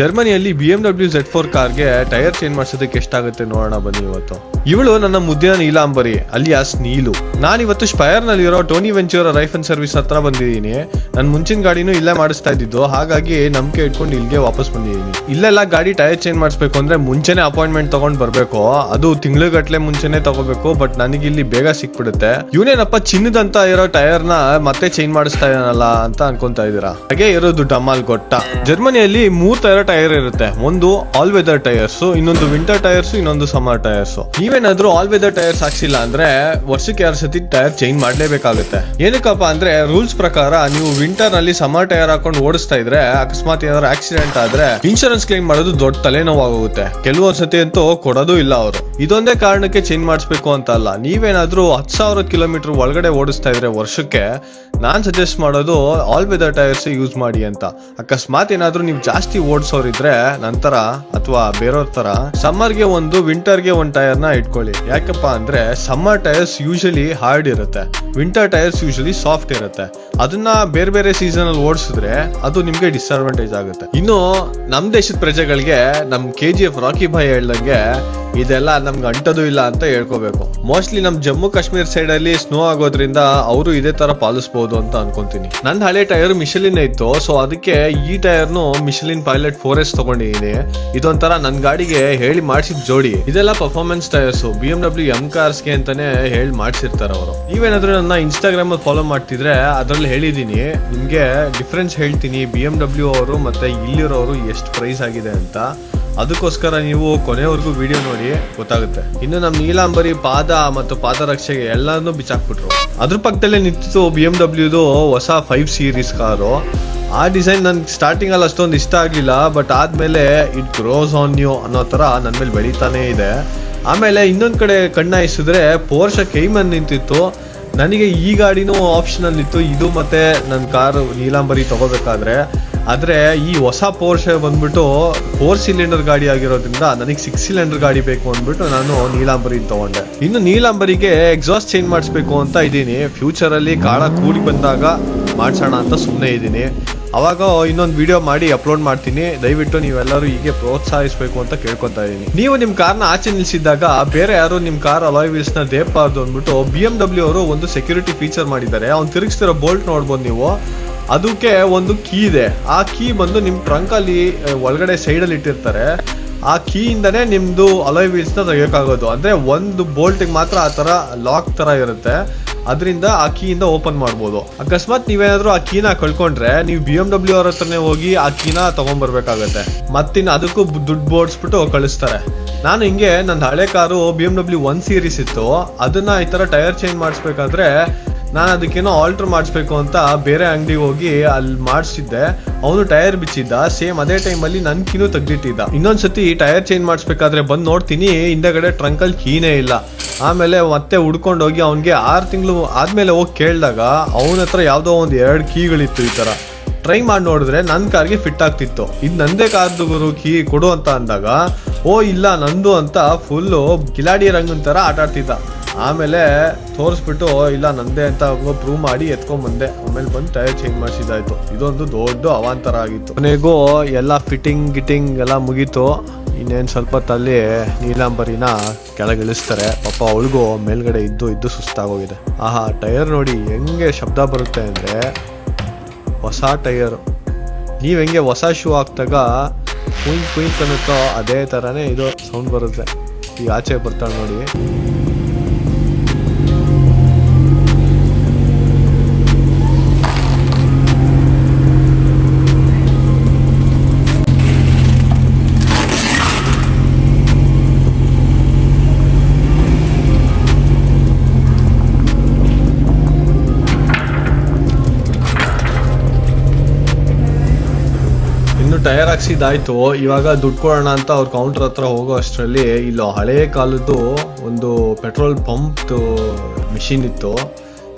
ಜರ್ಮನಿಯಲ್ಲಿ B M W Z four ಕಾರ್ಗೆ tyre change ಮಾಡಿಸೋದಕ್ಕೆ ಎಷ್ಟಾಗುತ್ತೆ ನೋಡೋಣ ಬನ್ನಿ ಇವತ್ತು. ಇವಳು ನನ್ನ ಮುದ್ದಿನ ನೀಲಾಂಬರಿ, ಅಲಿಯಾಸ್ ನೀಲು. ನಾನಿವತ್ತು ಸ್ಪೈರ್ ನಲ್ಲಿರೋ ಟೋನಿ ವೆಂಚೂರ ರೈಫನ್ ಸರ್ವಿಸ್ ಹತ್ರ ಬಂದಿದ್ದೀನಿ. ನನ್ನ ಮುಂಚಿನ ಗಾಡಿನೂ ಇಲ್ಲೇ ಮಾಡಿಸ್ತಾ ಇದ್ದಿದ್ದು, ಹಾಗಾಗಿ ನಂಬಿಕೆ ಇಟ್ಕೊಂಡು ಇಲ್ಲಿಗೆ ವಾಪಸ್ ಬಂದಿದ್ದೀನಿ. ಇಲ್ಲೆಲ್ಲ ಗಾಡಿ ಟೈರ್ ಚೇಂಜ್ ಮಾಡಿಸ್ಬೇಕು ಅಂದ್ರೆ ಮುಂಚೆನೆ ಅಪಾಯಿಂಟ್ಮೆಂಟ್ ತಗೊಂಡ್ ಬರ್ಬೇಕು. ಅದು ತಿಂಗ್ಳುಗಟ್ಲೆ ಮುಂಚೆನೆ ತಗೋಬೇಕು, ಬಟ್ ನನಗೆ ಇಲ್ಲಿ ಬೇಗ ಸಿಕ್ಬಿಡುತ್ತೆ. ಇವನೇನಪ್ಪ ಚಿನ್ನದಂತ ಇರೋ ಟೈರ್ನ ಮತ್ತೆ ಚೇಂಜ್ ಮಾಡಿಸ್ತಾ ಇದ್ದಾನಲ್ಲ ಅಂತ ಅನ್ಕೊಂತಾ ಇದ್ದೀರಾ? ಹಾಗೆ ಇರೋದು ಡಮಾಲ್ ಗೊಟ್ಟ. ಜರ್ಮನಿಯಲ್ಲಿ ಮೂರ್ ತರ ಟೈರ್ ಇರುತ್ತೆ. ಒಂದು ಆಲ್ ವೆದರ್ ಟೈರ್ಸ್, ಇನ್ನೊಂದು ವಿಂಟರ್ ಟೈರ್ಸ್, ಇನ್ನೊಂದು ಸಮ್ಮರ್ ಟೈರ್ಸ್. ನೀವೇನಾದ್ರೂ ಆಲ್ ವೆದರ್ ಟೈರ್ಸ್ ಹಾಕ್ಸಿಲ್ಲ ಅಂದ್ರೆ ವರ್ಷಕ್ಕೆ ಎರಡು ಸತಿ ಟೈರ್ ಚೇಂಜ್ ಮಾಡಲೇಬೇಕಾಗುತ್ತೆ. ಏನಕ್ಕಪ್ಪ ಅಂದ್ರೆ ರೂಲ್ಸ್ ಪ್ರಕಾರ ನೀವು ವಿಂಟರ್ನಲ್ಲಿ ಸಮರ್ ಟೈರ್ ಹಾಕೊಂಡು ಓಡಿಸ್ತಾ ಇದ್ರೆ ಅಕಸ್ಮಾತ್ ಏನಾದ್ರು ಆಕ್ಸಿಡೆಂಟ್ ಆದ್ರೆ ಇನ್ಶೂರೆನ್ಸ್ ಕ್ಲೈಮ್ ಮಾಡೋದು ದೊಡ್ಡ ತಲೆನೋವಾಗುತ್ತೆ ಕೆಲವೊಂದ್ ಸತಿ ಅಂತೂ ಕೊಡೋದು ಇಲ್ಲ ಅವರು. ಇದೊಂದೇ ಕಾರಣಕ್ಕೆ ಚೇಂಜ್ ಮಾಡಿಸ್ಬೇಕು ಅಂತ ಅಲ್ಲ. ನೀವೇನಾದ್ರೂ ಹತ್ತು ಸಾವಿರ ಕಿಲೋಮೀಟರ್ ಒಳಗಡೆ ಓಡಿಸ್ತಾ ಇದ್ರೆ ವರ್ಷಕ್ಕೆ ನಾನ್ ಸಜೆಸ್ಟ್ ಮಾಡೋದು ಆಲ್ ವೆದರ್ ಟೈರ್ಸ್ ಯೂಸ್ ಮಾಡಿ ಅಂತ. ಅಕಸ್ಮಾತ್ ಏನಾದರೂ ನೀವು ಜಾಸ್ತಿ ಓಡಿಸೋರಿದ್ರೆ ನಂತರ ಅಥವಾ ಬೇರೆಯವ್ರ ತರ ಸಮ್ಮರ್ಗೆ ಒಂದು ವಿಂಟರ್ಗೆ ಒಂದು ಟೈರ್ನ ಇಟ್ಕೊಳ್ಳಿ. ಯಾಕಪ್ಪ ಅಂದ್ರೆ ಸಮ್ಮರ್ ಟೈರ್ಸ್ ಯೂಶಲಿ ಹಾರ್ಡ್ ಇರುತ್ತೆ. ವಿಂಟರ್ ಟೈರ್ಸ್ ಯೂಶಲಿ ಸಾಫ್ಟ್ ಇರುತ್ತೆ. ಅದನ್ನ ಬೇರೆ ಬೇರೆ ಸೀಸನ್ ಅಲ್ಲಿ ಓಡಿಸಿದ್ರೆ ಅದು ನಿಮ್ಗೆ ಡಿಸ್ಅಡ್ವಾಂಟೇಜ್ ಆಗುತ್ತೆ. ಇನ್ನು ನಮ್ ದೇಶದ ಪ್ರಜೆಗಳಿಗೆ, ನಮ್ K G F Rocky Bhai ಹೇಳ್ದಂಗೆ ಇದೆಲ್ಲ ನಮ್ಗೆ ಅಂಟೋದು ಇಲ್ಲ ಅಂತ ಹೇಳ್ಕೋಬೇಕು. ಮೋಸ್ಟ್ಲಿ ನಮ್ ಜಮ್ಮು ಕಾಶ್ಮೀರ್ ಸೈಡ್ ಅಲ್ಲಿ ಸ್ನೋ ಆಗೋದ್ರಿಂದ ಅವರು ಇದೇ ತರ ಪಾಲಿಸಬಹುದು ಅಂತ ಅನ್ಕೊಂತೀನಿ. ನನ್ನ ಹಳೆ ಟೈರ್ ಮಿಷಲಿನ್ ಇತ್ತು ಸೊ ಅದಕ್ಕೆ ಈ ಟೈರ್ನು ಮಿಷಲಿನ್ ಪೈಲಟ್ ಫೋರ್ ಎಸ್ ತಗೊಂಡಿದ್ದೀನಿ. ಇದೊಂಥರ ನನ್ನ ಗಾಡಿಗೆ ಹೇಳಿ ಮಾಡಿಸಿದ ಜೋಡಿ. ಇದೆಲ್ಲ performance tyres B M W M ಕಾರ್ಸ್ಗೆ ಅಂತಾನೆ ಹೇಳಿ ಮಾಡಿಸಿರ್ತಾರೆ ಅವರು. ನೀವೇನಾದ್ರೂ ನನ್ನ ಇನ್ಸ್ಟಾಗ್ರಾಮ್ ಅಲ್ಲಿ ಫಾಲೋ ಮಾಡ್ತಿದ್ರೆ ಅದ್ರಲ್ಲಿ ಹೇಳಿದೀನಿ ನಿಮ್ಗೆ ಡಿಫ್ರೆನ್ಸ್ ಹೇಳ್ತೀನಿ ಬಿ ಎಂ ಡಬ್ಲ್ಯೂ ಅವರು ಮತ್ತೆ ಇಲ್ಲಿರೋರು ಎಷ್ಟು ಪ್ರೈಸ್ ಆಗಿದೆ ಅಂತ. ಅದಕ್ಕೋಸ್ಕರ ನೀವು ಕೊನೆವರೆಗೂ ವಿಡಿಯೋ ನೋಡಿ ಗೊತ್ತಾಗುತ್ತೆ. ಇನ್ನು ನಮ್ಮ ನೀಲಾಂಬರಿ ಪಾದ ಮತ್ತು ಪಾದರಕ್ಷೆಗೆ ಎಲ್ಲಾನು ಬಿಚ್ಚಾಕ್ಬಿಟ್ರು ಅದ್ರ ಪಕ್ಕದಲ್ಲೇ ನಿಂತಿತ್ತು ಬಿ ಎಂ ಡಬ್ಲ್ಯೂದು ಹೊಸ ಫೈವ್ ಸೀರೀಸ್ ಕಾರು. ಆ ಡಿಸೈನ್ ನನಗೆ ಸ್ಟಾರ್ಟಿಂಗ್ ಅಲ್ಲಿ ಅಷ್ಟೊಂದು ಇಷ್ಟ ಆಗಲಿಲ್ಲ ಬಟ್ ಆದ್ಮೇಲೆ ಇಟ್ ಗ್ರೋಸ್ ಆನ್ ಯು ಅನ್ನೋ ತರ ನನ್ನ ಮೇಲೆ ಬೆಳೀತಾನೆ ಇದೆ. ಆಮೇಲೆ ಇನ್ನೊಂದು ಕಡೆ ಕಣ್ಣಾಯಿಸಿದ್ರೆ ಪೋರ್ಷ ಕೈಮನ್ ನಿಂತಿತ್ತು. ನನಗೆ ಈ ಗಾಡಿನೂ ಆಪ್ಷನಲ್ಲಿತ್ತು ಇದು ಮತ್ತೆ ನನ್ನ ಕಾರು ನೀಲಾಂಬರಿ ತಗೋಬೇಕಾದ್ರೆ. ಆದ್ರೆ ಈ ಹೊಸ ಪೋರ್ಷ ಬಂದ್ಬಿಟ್ಟು ಫೋರ್ ಸಿಲಿಂಡರ್ ಗಾಡಿ ಆಗಿರೋದ್ರಿಂದ ನನಗೆ ಸಿಕ್ಸ್ ಸಿಲಿಂಡರ್ ಗಾಡಿ ಬೇಕು ಅಂದ್ಬಿಟ್ಟು ನಾನು ನೀಲಾಂಬರಿ ತಗೊಂಡೆ. ಇನ್ನು ನೀಲಾಂಬರಿಗೆ ಎಕ್ಸಾಸ್ಟ್ ಚೇಂಜ್ ಮಾಡಿಸ್ಬೇಕು ಅಂತ ಇದ್ದೀನಿ. ಫ್ಯೂಚರಲ್ಲಿ ಕಾಳ ಕೂಡಿ ಬಂದಾಗ ಮಾಡ್ಸೋಣ ಅಂತ ಸುಮ್ಮನೆ ಇದ್ದೀನಿ. ಅವಾಗ ಇನ್ನೊಂದು ವಿಡಿಯೋ ಮಾಡಿ ಅಪ್ಲೋಡ್ ಮಾಡ್ತೀನಿ. ದಯವಿಟ್ಟು ನೀವೆಲ್ಲರೂ ಹೀಗೆ ಪ್ರೋತ್ಸಾಹಿಸಬೇಕು ಅಂತ ಕೇಳ್ಕೊತಾ ಇದ್ದೀನಿ. ನೀವು ನಿಮ್ಮ ಕಾರ್ನ ಆಚೆ ನಿಲ್ಸಿದಾಗ ಬೇರೆ ಯಾರು ನಿಮ್ಮ ಕಾರ್ ಅಲಾಯ್ ವೀಲ್ಸ್ನ ಅಂದ್ಬಿಟ್ಟು ಬಿ ಎಂ ಡಬ್ಲ್ಯೂ ಅವರು ಒಂದು ಸೆಕ್ಯೂರಿಟಿ ಫೀಚರ್ ಮಾಡಿದ್ದಾರೆ. ಅವ್ನು ತಿರುಗಿಸ್ತಿರೋ ಬೋಲ್ಟ್ ನೋಡ್ಬೋದು ನೀವು. ಅದಕ್ಕೆ ಒಂದು ಕೀ ಇದೆ. ಆ ಕೀ ಬಂದು ನಿಮ್ಮ ಟ್ರಂಕ್ ಅಲ್ಲಿ ಒಳಗಡೆ ಸೈಡ್ ಅಲ್ಲಿ ಇಟ್ಟಿರ್ತಾರೆ. ಆ ಕೀ ಇಂದನೇ ನಿಮ್ದು ಅಲಾಯ್ ವೀಲ್ಸ್ನ ತೆಗಿಯೋಕ್ಕಾಗೋದು ಅಂದ್ರೆ ಒಂದು ಬೋಲ್ಟ್ ಮಾತ್ರ ಆ ತರ ಲಾಕ್ ತರ ಇರುತ್ತೆ. ಅದರಿಂದ ಆ ಕೀಯಿಂದ ಓಪನ್ ಮಾಡ್ಬೋದು. ಅಕಸ್ಮಾತ್ ನೀವೇನಾದ್ರೂ ಆ ಕೀನ ಕಳ್ಕೊಂಡ್ರೆ, ನೀವು ಬಿ ಎಂ ಡಬ್ಲ್ಯೂ ಅವ್ರ ಹತ್ರನೇ ಹೋಗಿ ಆ ಕೀನ ತಗೊಂಡ್ಬರ್ಬೇಕಾಗತ್ತೆ ಮತ್ತಿನ್ನು ಅದಕ್ಕೂ ದುಡ್ಡು ಬೋಡ್ಸ್ಬಿಟ್ಟು ಕಳಿಸ್ತಾರೆ. ನಾನು ಹಿಂಗೆ ನನ್ನ ಹಳೆ car B M W one series ಇತ್ತು. ಅದನ್ನ ಈ ತರ ಟೈರ್ ಚೇಂಜ್ ಮಾಡಿಸ್ಬೇಕಾದ್ರೆ ನಾನು ಅದಕ್ಕೇನೋ ಆಲ್ಟರ್ ಮಾಡಿಸ್ಬೇಕು ಅಂತ ಬೇರೆ ಅಂಗಡಿಗೆ ಹೋಗಿ ಅಲ್ಲಿ ಮಾಡಿಸಿದ್ದೆ. ಅವನು ಟೈರ್ ಬಿಚ್ಚಿದ್ದ. ಸೇಮ್ ಅದೇ ಟೈಮಲ್ಲಿ ನನ್ನ ಕೀನು ತೆಗ್ದಿಟ್ಟಿದ್ದ. ಇನ್ನೊಂದ್ಸತಿ ಟೈರ್ ಚೇಂಜ್ ಮಾಡಿಸ್ಬೇಕಾದ್ರೆ ಬಂದು ನೋಡ್ತೀನಿ, ಹಿಂದೆಗಡೆ ಟ್ರಂಕಲ್ಲಿ ಕೀನೇ ಇಲ್ಲ. ಆಮೇಲೆ ಮತ್ತೆ ಹುಡ್ಕೊಂಡೋಗಿ ಅವನಿಗೆ ಆರು ತಿಂಗಳು ಆದಮೇಲೆ ಹೋಗಿ ಕೇಳಿದಾಗ ಅವನ ಹತ್ರ ಯಾವುದೋ ಒಂದು ಎರಡು ಕೀಗಳಿತ್ತು ಈ ಥರ ಟ್ರೈ ಮಾಡಿ ನೋಡಿದ್ರೆ ನನ್ನ ಕಾರ್ಗೆ ಫಿಟ್ ಆಗ್ತಿತ್ತು. ಇದು ನಂದೇ ಕಾರ್ದು ಗುರು, ಕೀ ಕೊಡು ಅಂತ ಅಂದಾಗ, ಓ ಇಲ್ಲ ನಂದು ಅಂತ ಫುಲ್ಲು ಕಿಲಾಡಿ ರಂಗನ್ ಥರ ಆಟ ಆಡ್ತಿದ್ದ ಆಮೇಲೆ ತೋರಿಸ್ಬಿಟ್ಟು ಇಲ್ಲ, ನಂದೇ ಅಂತ ಪ್ರೂವ್ ಮಾಡಿ ಎತ್ಕೊಂಡ್ ಬಂದೆ ಆಮೇಲೆ ಬಂದು ಟೈರ್ ಚೇಂಜ್ ಮಾಡಿಸಿದಾಯ್ತು ಇದೊಂದು ದೊಡ್ಡ ಅವಾಂತರ ಆಗಿತ್ತು. ಕೊನೆಗೂ ಎಲ್ಲ ಫಿಟ್ಟಿಂಗ್ ಗಿಟ್ಟಿಂಗ್ ಎಲ್ಲ ಮುಗೀತು. ಇನ್ನೇನು ಸ್ವಲ್ಪ ತಲ್ಲಿ ನೀಲಾಂಬರಿನ ಕೆಳಗಿಳಿಸ್ತಾರೆ ಪಾಪ ಅವಳಿಗೂ ಮೇಲ್ಗಡೆ ಇದ್ದು ಇದ್ದು ಸುಸ್ತಾಗೋಗಿದೆ. ಆಹಾ ಟೈರ್ ನೋಡಿ ಹೆಂಗೆ ಶಬ್ದ ಬರುತ್ತೆ ಅಂದರೆ ಹೊಸ ಟೈರ್ ನೀವು ಹೆಂಗೆ ಹೊಸ ಶೂ ಹಾಕ್ದಾಗ ಕುಯ್ ಕುಯ್ ಅನ್ನುತ್ತೋ ಅದೇ ಥರನೇ ಇದು ಸೌಂಡ್ ಬರುತ್ತೆ. ಈಗ ಆಚೆ ಬರ್ತಾಳೆ ನೋಡಿ. ಟೈರ್ ಹಾಕ್ಸಿದಾಯ್ತು ಇವಾಗ ದುಡ್ಡು ಕೊಡೋಣ ಅಂತ ಅವ್ರ ಕೌಂಟರ್ ಹತ್ರ ಹೋಗೋ ಅಷ್ಟರಲ್ಲಿ ಇಲ್ಲಿ ಹಳೆ ಕಾಲದ್ದು ಒಂದು ಪೆಟ್ರೋಲ್ ಪಂಪ್ ಮಿಷಿನ್ ಇತ್ತು.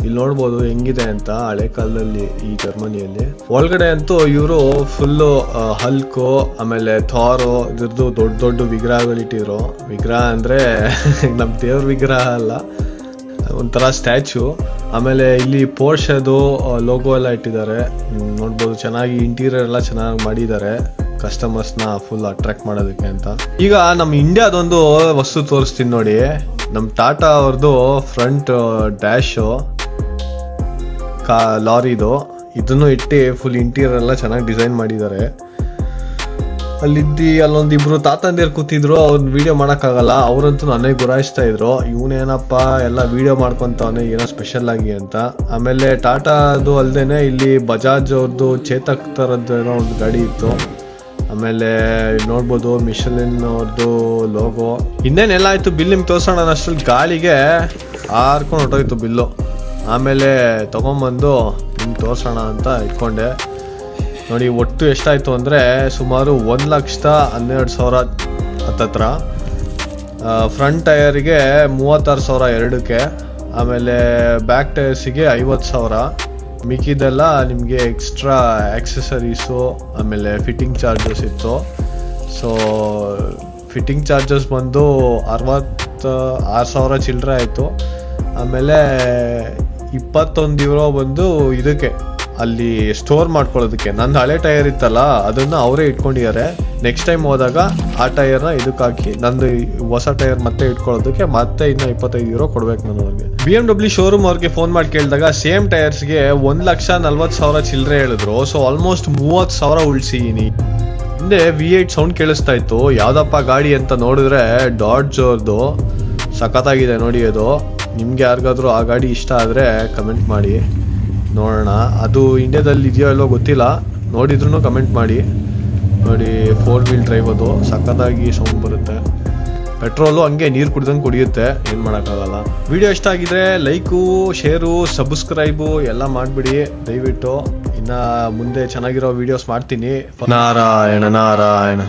ಇಲ್ಲಿ ನೋಡ್ಬೋದು ಹೆಂಗಿದೆ ಅಂತ ಹಳೆ ಕಾಲದಲ್ಲಿ ಈ ಜರ್ಮನಿಯಲ್ಲಿ. ಒಳಗಡೆ ಅಂತೂ ಇವರು ಫುಲ್ಲು ಹಲ್ಕು ಆಮೇಲೆ ಥಾರು ಇದ್ರದ್ದು ದೊಡ್ಡ ದೊಡ್ಡ ವಿಗ್ರಹಗಳಿಟ್ಟಿರೋ ವಿಗ್ರಹ ಅಂದ್ರೆ ನಮ್ಮ ದೇವ್ರ ವಿಗ್ರಹ ಅಲ್ಲ. ಒಂಥರ ಸ್ಟ್ಯಾಚು ಆಮೇಲೆ ಇಲ್ಲಿ ಪೋರ್ಷದು ಲೋಗೋ ಎಲ್ಲ ಇಟ್ಟಿದ್ದಾರೆ. ನೋಡ್ಬೋದು ಚೆನ್ನಾಗಿ ಇಂಟೀರಿಯರ್ ಎಲ್ಲ ಚೆನ್ನಾಗಿ ಮಾಡಿದ್ದಾರೆ. ಕಸ್ಟಮರ್ಸ್ನ ಫುಲ್ ಅಟ್ರಾಕ್ಟ್ ಮಾಡೋದಕ್ಕೆ ಅಂತ. ಈಗ ನಮ್ಮ ಇಂಡಿಯಾದೊಂದು ವಸ್ತು ತೋರಿಸ್ತೀನಿ ನೋಡಿ. ನಮ್ಮ ಟಾಟಾ ಅವ್ರದ್ದು ಫ್ರಂಟ್ ಡ್ಯಾಶು ಕಾ, ಲಾರಿದು. ಇದನ್ನು ಇಟ್ಟು ಫುಲ್ ಇಂಟೀರಿಯರ್ ಎಲ್ಲ ಚೆನ್ನಾಗಿ ಡಿಸೈನ್ ಮಾಡಿದ್ದಾರೆ. ಅಲ್ಲಿದ್ದಿ, ಅಲ್ಲೊಂದು ಇಬ್ರು ತಾತಂದಿರು ಕೂತಿದ್ರು ಅವ್ರನ್ನ ವಿಡಿಯೋ ಮಾಡೋಕ್ಕಾಗಲ್ಲ. ಅವರಂತೂ ನನಗೆ ಗುರಾಯಿಸ್ತಾ ಇದ್ರು. ಇವನೇನಪ್ಪ, ಎಲ್ಲ ವಿಡಿಯೋ ಮಾಡ್ಕೊತಾವನೆ, ಏನೋ ಸ್ಪೆಷಲ್ ಆಗಿ ಅಂತ. ಆಮೇಲೆ ಟಾಟಾದು ಅಲ್ಲದೇ ಇಲ್ಲಿ ಬಜಾಜ್ ಅವ್ರದ್ದು ಚೇತಕ್ ಥರದ್ದು ಏನೋ ಒಂದು ಗಾಡಿ ಇತ್ತು. ಆಮೇಲೆ ನೋಡ್ಬೋದು ಮಿಷಲಿನ್ ಅವ್ರದ್ದು ಲೋಗೋ ಇನ್ನೇನೆಲ್ಲ ಆಯಿತು ಬಿಲ್ ನಿಮ್ಗೆ ತೋರ್ಸೋಣ. ಅಷ್ಟ್ರಲ್ಲಿ ಗಾಳಿಗೆ ಹಾರ್ಕೊಂಡು ಹೊಟ್ಟೋಯ್ತು ಬಿಲ್ಲು. ಆಮೇಲೆ ತೊಗೊಂಬಂದು ನಿಮ್ಗೆ ತೋರ್ಸೋಣ ಅಂತ ಇಟ್ಕೊಂಡೆ. ನೋಡಿ, ಒಟ್ಟು ಎಷ್ಟಾಯಿತು ಅಂದರೆ ಸುಮಾರು ಒಂದು ಲಕ್ಷದ ಹನ್ನೆರಡು ಸಾವಿರ ಹತ್ತತ್ರ. ಫ್ರಂಟ್ ಟಯರ್ಗೆ ಮೂವತ್ತಾರು ಸಾವಿರ ಎರಡಕ್ಕೆ, ಆಮೇಲೆ ಬ್ಯಾಕ್ ಟೈರ್ಸಿಗೆ ಐವತ್ತು ಸಾವಿರ. ಮಿಕ್ಕಿದೆಲ್ಲ ನಿಮಗೆ ಎಕ್ಸ್ಟ್ರಾ ಆ್ಯಕ್ಸೆಸರೀಸು ಆಮೇಲೆ ಫಿಟ್ಟಿಂಗ್ ಚಾರ್ಜಸ್ ಇತ್ತು. ಸೊ ಫಿಟ್ಟಿಂಗ್ ಚಾರ್ಜಸ್ ಬಂದು ಅರವತ್ತು, ಆರು ಸಾವಿರ ಚಿಲ್ಲರೆ ಆಯಿತು. ಆಮೇಲೆ ಇಪ್ಪತ್ತೊಂದು ಯೂರೋ ಬಂದು ಇದಕ್ಕೆ. ಅಲ್ಲಿ ಸ್ಟೋರ್ ಮಾಡ್ಕೊಳ್ಳೋದಕ್ಕೆ. ನಂದು ಹಳೆ ಟೈರ್ ಇತ್ತಲ್ಲ, ಅದನ್ನು ಅವರೇ ಇಟ್ಕೊಂಡಿದ್ದಾರೆ. ನೆಕ್ಸ್ಟ್ ಟೈಮ್ ಹೋದಾಗ ಆ ಟೈರ್ನ ಇದಕ್ಕೆ ಹಾಕಿ, ನಂದು ಹೊಸ ಟೈರ್ ಮತ್ತೆ ಇಟ್ಕೊಳ್ಳೋದಕ್ಕೆ ಮತ್ತೆ ಇನ್ನು ಇಪ್ಪತ್ತೈದು ಯೂರೋ ಕೊಡ್ಬೇಕು ನಾನು ಅವ್ರಿಗೆ. ಬಿ ಎಂ ಡಬ್ಲ್ಯೂ ಶೋರೂಮ್ ಅವ್ರಿಗೆ ಫೋನ್ ಮಾಡಿ ಕೇಳಿದಾಗ ಸೇಮ್ ಟೈರ್ಸ್ಗೆ ಒಂದು ಲಕ್ಷ ನಲ್ವತ್ತು ಸಾವಿರ ಚಿಲ್ಲರೆ ಹೇಳಿದ್ರು. ಸೊ ಆಲ್ಮೋಸ್ಟ್ ಮೂವತ್ತು ಸಾವಿರ ಉಳಿಸಿದ್ದೀನಿ ಹಿಂದೆ ವಿ ಏಟ್ ಸೌಂಡ್ ಕೇಳಿಸ್ತಾ ಇತ್ತು. ಯಾವುದಪ್ಪ ಗಾಡಿ ಅಂತ ನೋಡಿದ್ರೆ ಡಾಟ್ ಅವ್ರದ್ದು ಸಖತ್ತಾಗಿದೆ ನೋಡಿ ಅದು. ನಿಮ್ಗೆ ಯಾರಿಗಾದ್ರೂ ಆ ಗಾಡಿ ಇಷ್ಟ ಆದರೆ ಕಮೆಂಟ್ ಮಾಡಿ. ನೋಡೋಣ. ಅದು ಇಂಡಿಯಾದಲ್ಲಿ ಇದೆಯೋ ಇಲ್ಲೋ ಗೊತ್ತಿಲ್ಲ. ನೋಡಿದ್ರು ಕಮೆಂಟ್ ಮಾಡಿ. ನೋಡಿ ಫೋರ್ ವೀಲ್ ಡ್ರೈವ್ ಅದು. ಸಖತ್ತಾಗಿ ಸೌಂಡ್ ಬರುತ್ತೆ. ಪೆಟ್ರೋಲು ಹಂಗೆ ನೀರು ಕುಡ್ದಂಗೆ ಕುಡಿಯುತ್ತೆ. ಏನು ಮಾಡೋಕ್ಕಾಗಲ್ಲ. ವಿಡಿಯೋ ಇಷ್ಟ ಆಗಿದ್ರೆ ಲೈಕು ಶೇರು ಸಬ್ಸ್ಕ್ರೈಬು ಎಲ್ಲ ಮಾಡಿಬಿಡಿ. ದಯವಿಟ್ಟು. ಇನ್ನು ಮುಂದೆ ಚೆನ್ನಾಗಿರೋ ವೀಡಿಯೋಸ್ ಮಾಡ್ತೀನಿ. ನಾರಾಯಣ ನಾರಾಯಣ.